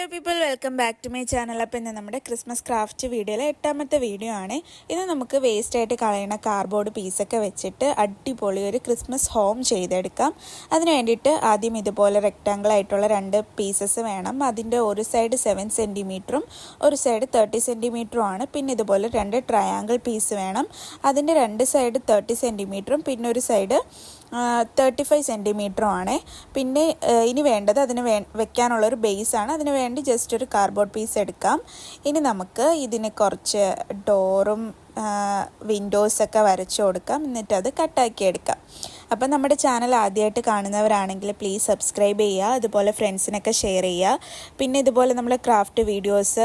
Hello people welcome back to my channel അപ്പോൾ ഇന്ന് നമ്മുടെ ക്രിസ്മസ് ക്രാഫ്റ്റ് വീഡിയോയിലെ എട്ടാമത്തെ വീഡിയോ ആണ്. ഇത് നമുക്ക് വേസ്റ്റ് ആയിട്ട് കളയണ കാർഡ്ബോർഡ് പീസൊക്കെ വെച്ചിട്ട് അടിപൊളി ഒരു ക്രിസ്മസ് ഹോം ചെയ്തെടുക്കാം. അതിന് വേണ്ടിയിട്ട് ആദ്യം ഇതുപോലെ റെക്റ്റാങ്കിൾ ആയിട്ടുള്ള രണ്ട് പീസസ് വേണം. അതിന്റെ ഒരു സൈഡ് സെവൻ സെന്റിമീറ്ററും ഒരു സൈഡ് തേർട്ടി സെന്റിമീറ്ററും ആണ്. പിന്നെ ഇതുപോലെ രണ്ട് ട്രയാങ്കിൾ പീസ് വേണം. അതിന്റെ രണ്ട് സൈഡ് തേർട്ടി സെന്റിമീറ്ററും പിന്നെ ഒരു സൈഡ് തേർട്ടി ഫൈവ് സെന്റിമീറ്ററും ആണ്. പിന്നെ ഇനി വേണ്ടത് അതിന് വേ വെക്കാനുള്ളൊരു ബേസാണ് അതിന് വേണ്ടി ജസ്റ്റ് ഒരു കാർഡ്ബോർഡ് പീസ് എടുക്കാം. ഇനി നമുക്ക് ഇതിന് കുറച്ച് ഡോറും വിൻഡോസൊക്കെ വരച്ചു കൊടുക്കാം. എന്നിട്ട് അത് കട്ടാക്കി എടുക്കാം. അപ്പം നമ്മുടെ ചാനൽ ആദ്യമായിട്ട് കാണുന്നവരാണെങ്കിൽ പ്ലീസ് സബ്സ്ക്രൈബ് ചെയ്യുക അതുപോലെ ഫ്രണ്ട്സിനൊക്കെ ഷെയർ ചെയ്യുക. പിന്നെ ഇതുപോലെ നമ്മൾ ക്രാഫ്റ്റ് വീഡിയോസ്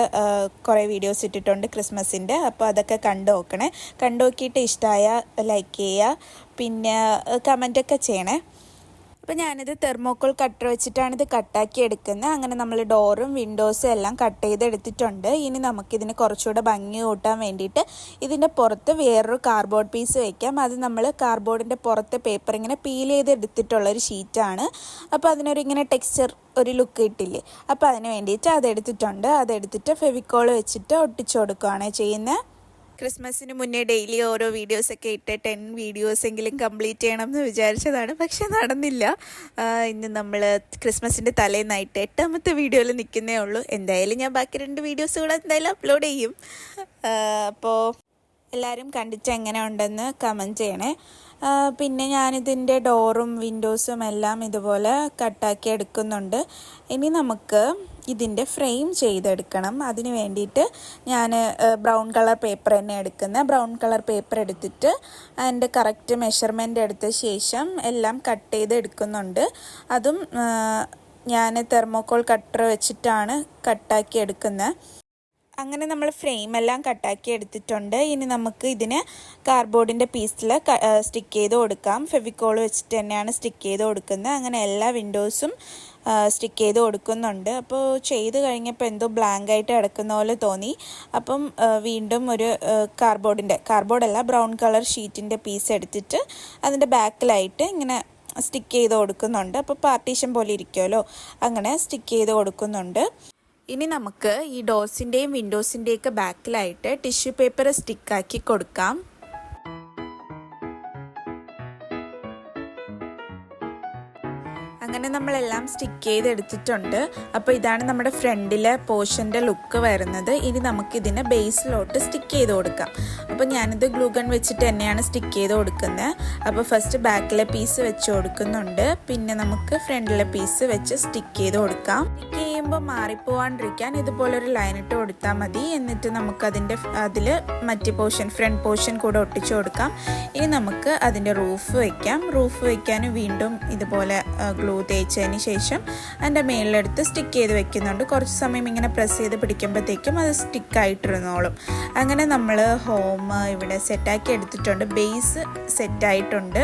കുറേ വീഡിയോസ് ഇട്ടിട്ടുണ്ട് ക്രിസ്മസിന്റെ. അപ്പോൾ അതൊക്കെ കണ്ടു നോക്കണേ. കണ്ടു നോക്കിയിട്ട് ഇഷ്ടമായ ലൈക്ക് ചെയ്യുക. പിന്നെ കമന്റൊക്കെ ചെയ്യണേ. അപ്പോൾ ഞാനിത് തെർമോക്കോൾ കട്ടർ വെച്ചിട്ടാണ് ഇത് കട്ടാക്കി എടുക്കുന്നത്. അങ്ങനെ നമ്മൾ ഡോറും വിൻഡോസും എല്ലാം കട്ട് ചെയ്തെടുത്തിട്ടുണ്ട്. ഇനി നമുക്കിതിന് കുറച്ചുകൂടെ ഭംഗി കൂട്ടാൻ വേണ്ടിയിട്ട് ഇതിന്റെ പുറത്ത് വേറൊരു കാർഡ്ബോർഡ് പീസ് വയ്ക്കാം അത് നമ്മൾ കാർഡ്ബോർഡിന്റെ പുറത്തെ പേപ്പർ ഇങ്ങനെ പീൽ ചെയ്ത് എടുത്തിട്ടുള്ളൊരു ഷീറ്റാണ് അപ്പോൾ അതിനൊരു ഇങ്ങനെ ടെക്സ്ചർ ഒരു ലുക്ക് കിട്ടില്ലേ? അപ്പോൾ അതിന് വേണ്ടിയിട്ട് അതെടുത്തിട്ടുണ്ട്. അതെടുത്തിട്ട് ഫെവിക്കോൾ വെച്ചിട്ട് ഒട്ടിച്ചു കൊടുക്കുകയാണ് ചെയ്യുന്നത്. ക്രിസ്മസിന് മുന്നേ ഡെയിലി ഓരോ വീഡിയോസൊക്കെ ഇട്ട് ടെൻ വീഡിയോസെങ്കിലും കംപ്ലീറ്റ് ചെയ്യണം എന്ന് വിചാരിച്ചതാണ്. പക്ഷെ നടന്നില്ല. ഇന്ന് നമ്മൾ ക്രിസ്മസിന്റെ തലേന്നായിട്ട് എട്ടാമത്തെ വീഡിയോയിൽ നിൽക്കുന്നേ ഉള്ളൂ. എന്തായാലും ഞാൻ ബാക്കി രണ്ട് വീഡിയോസ് കൂടെ എന്തായാലും അപ്ലോഡ് ചെയ്യും. അപ്പോൾ എല്ലാവരും കണ്ടിട്ട് എങ്ങനെ ഉണ്ടെന്ന് കമന്റ് ചെയ്യണേ. പിന്നെ ഞാനിതിന്റെ ഡോറും വിൻഡോസും എല്ലാം ഇതുപോലെ കട്ടാക്കി എടുക്കുന്നുണ്ട്. ഇനി നമുക്ക് ഇതിന്റെ ഫ്രെയിം ചെയ്തെടുക്കണം. അതിന് വേണ്ടിയിട്ട് ഞാൻ ബ്രൗൺ കളർ പേപ്പർ തന്നെ എടുക്കുന്നത് ബ്രൗൺ കളർ പേപ്പർ എടുത്തിട്ട് അതിന്റെ കറക്റ്റ് മെഷർമെന്റ് എടുത്ത ശേഷം എല്ലാം കട്ട് ചെയ്ത് എടുക്കുന്നുണ്ട്. അതും ഞാൻ തെർമോക്കോൾ കട്ടർ വെച്ചിട്ടാണ് കട്ടാക്കി എടുക്കുന്നത് അങ്ങനെ നമ്മൾ ഫ്രെയിം എല്ലാം കട്ടാക്കി എടുത്തിട്ടുണ്ട്. ഇനി നമുക്ക് ഇതിന് കാർഡ്ബോർഡിന്റെ പീസിൽ സ്റ്റിക്ക് ചെയ്ത് കൊടുക്കാം. ഫെവിക്കോൾ വെച്ചിട്ട് തന്നെയാണ് സ്റ്റിക്ക് ചെയ്ത് കൊടുക്കുന്നത്. അങ്ങനെ എല്ലാ വിൻഡോസും സ്റ്റിക്ക് ചെയ്ത് കൊടുക്കുന്നുണ്ട്. അപ്പോൾ ചെയ്ത് കഴിഞ്ഞപ്പോൾ എന്തോ ബ്ലാങ്ക് ആയിട്ട് കിടക്കുന്ന പോലെ തോന്നി. അപ്പം വീണ്ടും ഒരു കാർഡ്ബോർഡിന്റെ കാർഡ്ബോർഡല്ല ബ്രൗൺ കളർ ഷീറ്റിന്റെ പീസ് എടുത്തിട്ട് അതിന്റെ ബാക്കിലായിട്ട് ഇങ്ങനെ സ്റ്റിക്ക് ചെയ്ത് കൊടുക്കുന്നുണ്ട്. അപ്പോൾ പാർട്ടീഷൻ പോലെ ഇരിക്കുമല്ലോ അങ്ങനെ സ്റ്റിക്ക് ചെയ്ത് കൊടുക്കുന്നുണ്ട്. ഇനി നമുക്ക് ഈ ഡോസിന്റെയും വിൻഡോസിന്റെയൊക്കെ ബാക്കിലായിട്ട് ടിഷ്യൂ പേപ്പർ സ്റ്റിക്കാക്കി കൊടുക്കാം. അങ്ങനെ നമ്മളെല്ലാം സ്റ്റിക്ക് ചെയ്തെടുത്തിട്ടുണ്ട്. അപ്പോൾ ഇതാണ് നമ്മുടെ ഫ്രണ്ടിലെ പോർഷന്റെ ലുക്ക് വരുന്നത്. ഇനി നമുക്കിതിനെ ബേസിലോട്ട് സ്റ്റിക്ക് ചെയ്ത് കൊടുക്കാം. അപ്പോൾ ഞാനിത് ഗ്ലൂഗൺ വെച്ചിട്ട് തന്നെയാണ് സ്റ്റിക്ക് ചെയ്ത് കൊടുക്കുന്നത്. അപ്പോൾ ഫസ്റ്റ് ബാക്കിലെ പീസ് വെച്ച് കൊടുക്കുന്നുണ്ട്. പിന്നെ നമുക്ക് ഫ്രണ്ടിലെ പീസ് വെച്ച് സ്റ്റിക്ക് ചെയ്ത് കൊടുക്കാം. സ്റ്റിക്ക് ചെയ്യുമ്പോൾ മാറിപ്പോവാണ്ടിരിക്കാൻ ഇതുപോലൊരു ലൈൻ ഇട്ട് കൊടുത്താൽ മതി. എന്നിട്ട് നമുക്കതിന്റെ അതിൽ മറ്റ് പോർഷൻ ഫ്രണ്ട് പോർഷൻ കൂടെ ഒട്ടിച്ചു കൊടുക്കാം. ഇനി നമുക്ക് അതിന്റെ റൂഫ് വയ്ക്കാം റൂഫ് വയ്ക്കാനും വീണ്ടും ഇതുപോലെ ഗ്ലൂ തേച്ചതിന് ശേഷം അതിന്റെ മേളിലെടുത്ത് സ്റ്റിക്ക് ചെയ്ത് വെക്കുന്നുണ്ട്. കുറച്ച് സമയം ഇങ്ങനെ പ്രസ് ചെയ്ത് പിടിക്കുമ്പോഴത്തേക്കും അത് സ്റ്റിക്കായിട്ടിരുന്നോളും അങ്ങനെ നമ്മൾ ഹോം ഇവിടെ സെറ്റാക്കി എടുത്തിട്ടുണ്ട്. ബേസ് സെറ്റായിട്ടുണ്ട്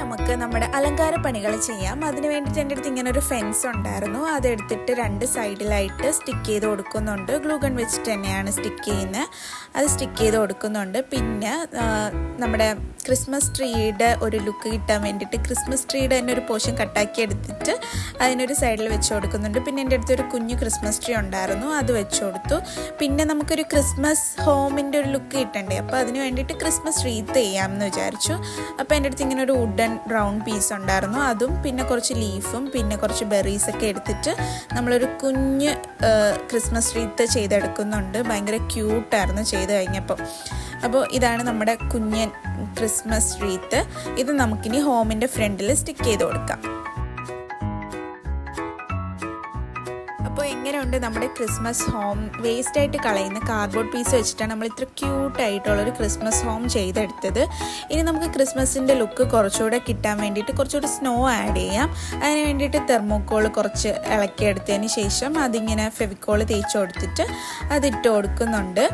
നമുക്ക് നമ്മുടെ അലങ്കാര പണികൾ ചെയ്യാം. അതിന് വേണ്ടിയിട്ട് എന്റെ അടുത്ത് ഇങ്ങനെ ഒരു ഫെൻസ് ഉണ്ടായിരുന്നു. അതെടുത്തിട്ട് രണ്ട് സൈഡിലായിട്ട് സ്റ്റിക്ക് ചെയ്ത് കൊടുക്കുന്നുണ്ട്. ഗ്ലൂഗൺ വെച്ചിട്ട് തന്നെയാണ് സ്റ്റിക്ക് ചെയ്യുന്നത്. അത് സ്റ്റിക്ക് ചെയ്ത് കൊടുക്കുന്നുണ്ട്. പിന്നെ നമ്മുടെ ക്രിസ്മസ് ട്രീയുടെ ഒരു ലുക്ക് കിട്ടാൻ വേണ്ടിയിട്ട് ക്രിസ്മസ് ട്രീയുടെ തന്നെ ഒരു പോഷൻ കട്ടാക്കി എടുത്തിട്ട് അതിനൊരു സൈഡിൽ വെച്ച് കൊടുക്കുന്നുണ്ട്. പിന്നെ എന്റെ അടുത്തൊരു കുഞ്ഞു ക്രിസ്മസ് ട്രീ ഉണ്ടായിരുന്നു അത് വെച്ച് കൊടുത്തു. പിന്നെ നമുക്കൊരു ക്രിസ്മസ് ഹോമിന്റെ ഒരു ലുക്ക് കിട്ടണ്ടേ അപ്പോൾ അതിന് വേണ്ടിയിട്ട് ക്രിസ്മസ് റീത്ത് ചെയ്യാമെന്ന് വിചാരിച്ചു. അപ്പോൾ എന്റെ അടുത്ത് ഇങ്ങനെ ഒരു വുഡൻ റൗണ്ട് പീസ് ഉണ്ടായിരുന്നു അതും പിന്നെ കുറച്ച് ലീഫും പിന്നെ കുറച്ച് ബെറീസ് ഒക്കെ എടുത്തിട്ട് നമ്മളൊരു കുഞ്ഞ് ക്രിസ്മസ് റീത്ത് ചെയ്തെടുക്കുന്നുണ്ട്. ഭയങ്കര ക്യൂട്ടായിരുന്നു ചെയ്ത് കഴിഞ്ഞപ്പോൾ അപ്പോൾ ഇതാണ് നമ്മുടെ കുഞ്ഞൻ ക്രിസ്മസ് റീത്ത് ഇത് നമുക്കിനി ഹോമിന്റെ ഫ്രണ്ടിൽ സ്റ്റിക്ക് ചെയ്ത് കൊടുക്കാം. അപ്പോൾ എങ്ങനെയുണ്ട് നമ്മുടെ ക്രിസ്മസ് ഹോം. വേസ്റ്റ് ആയിട്ട് കളയുന്ന കാർഡ്ബോർഡ് പീസ് വെച്ചിട്ടാണ് നമ്മൾ ഇത്ര ക്യൂട്ടായിട്ടുള്ളൊരു ക്രിസ്മസ് ഹോം ചെയ്തെടുത്തത്. ഇനി നമുക്ക് ക്രിസ്മസിന്റെ ലുക്ക് കുറച്ചുകൂടെ കിട്ടാൻ വേണ്ടിയിട്ട് കുറച്ചുകൂടെ സ്നോ ആഡ് ചെയ്യാം. അതിന് വേണ്ടിയിട്ട് തെർമോക്കോൾ കുറച്ച് ഇളക്കിയെടുത്തതിന് ശേഷം അതിങ്ങനെ ഫെവിക്കോൾ തേച്ച് കൊടുത്തിട്ട് അതിട്ട് കൊടുക്കുന്നുണ്ട്.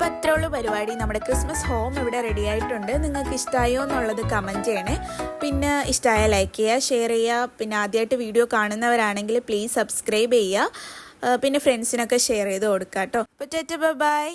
അപ്പോൾ അത്രേ ഉള്ളൂ പരിപാടി. നമ്മുടെ ക്രിസ്മസ് ഹോം ഇവിടെ റെഡി ആയിട്ടുണ്ട്. നിങ്ങൾക്ക് ഇഷ്ടമായോ എന്നുള്ളത് കമന്റ് ചെയ്യണേ. പിന്നെ ഇഷ്ടമായ ലൈക്ക് ചെയ്യുക ഷെയർ ചെയ്യുക. പിന്നെ ആദ്യമായിട്ട് വീഡിയോ കാണുന്നവരാണെങ്കിൽ പ്ലീസ് സബ്സ്ക്രൈബ് ചെയ്യുക. പിന്നെ ഫ്രണ്ട്സിനൊക്കെ ഷെയർ ചെയ്ത് കൊടുക്കാം കേട്ടോ അപ്പോൾ ബൈ